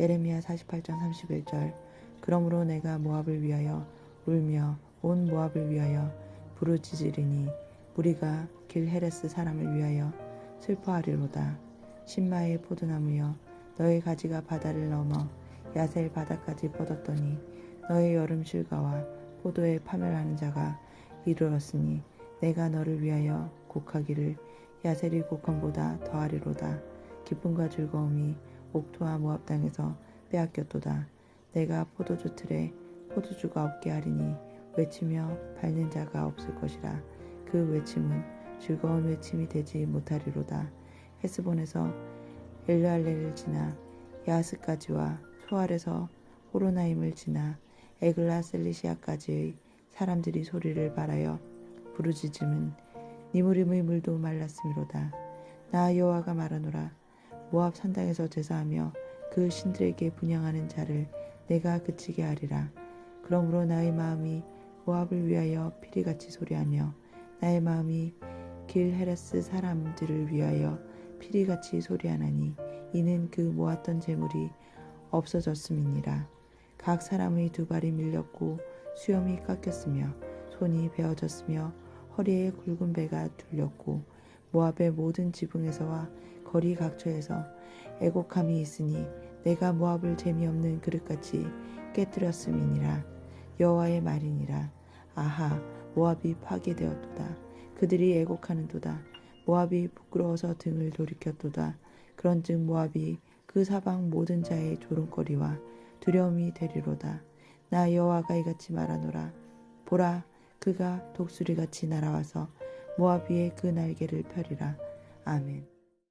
예레미야 48장 31절. 그러므로 내가 모압을 위하여 울며 온 모압을 위하여 부르짖으리니 무리가 길 헤레스 사람을 위하여 슬퍼하리로다. 신마의 포도나무여 너의 가지가 바다를 넘어 야셀 바다까지 뻗었더니 너의 여름 실과와 포도에 파멸하는 자가 이르렀으니 내가 너를 위하여 곡하기를 야셀이 곡함보다 더하리로다. 기쁨과 즐거움이 옥토와 모압 땅에서 빼앗겼도다. 내가 포도주 틀에 포도주가 없게 하리니 외치며 밟는 자가 없을 것이라. 그 외침은 즐거운 외침이 되지 못하리로다. 헤스본에서 엘르알레를 지나 야스까지와 소알에서 호로나임을 지나 에글라 셀리시아까지의 사람들이 소리를 발하여 부르짖음은 니무림의 물도 말랐음이로다. 나 여호와가 말하노라 모압 산당에서 제사하며 그 신들에게 분양하는 자를 내가 그치게 하리라. 그러므로 나의 마음이 모압을 위하여 피리같이 소리하며 나의 마음이 길 헤레스 사람들을 위하여 피리같이 소리하나니 이는 그 모았던 재물이 없어졌음이니라. 각 사람의 두 발이 밀렸고 수염이 깎였으며 손이 베어졌으며 허리에 굵은 배가 둘렸고 모압의 모든 지붕에서와 거리 각처에서 애곡함이 있으니 내가 모압을 재미없는 그릇같이 깨뜨렸음이니라. 여호와의 말이니라. 아하 모압이 파괴되었도다. 그들이 애곡하는도다. 모압이 부끄러워서 등을 돌이켰도다. 그런즉 모압이 그 사방 모든 자의 조롱거리와 두려움이 되리로다. 나 여호와가 이같이 말하노라. 보라 그가 독수리같이 날아와서 위에 그 날개를 펴리라. 아멘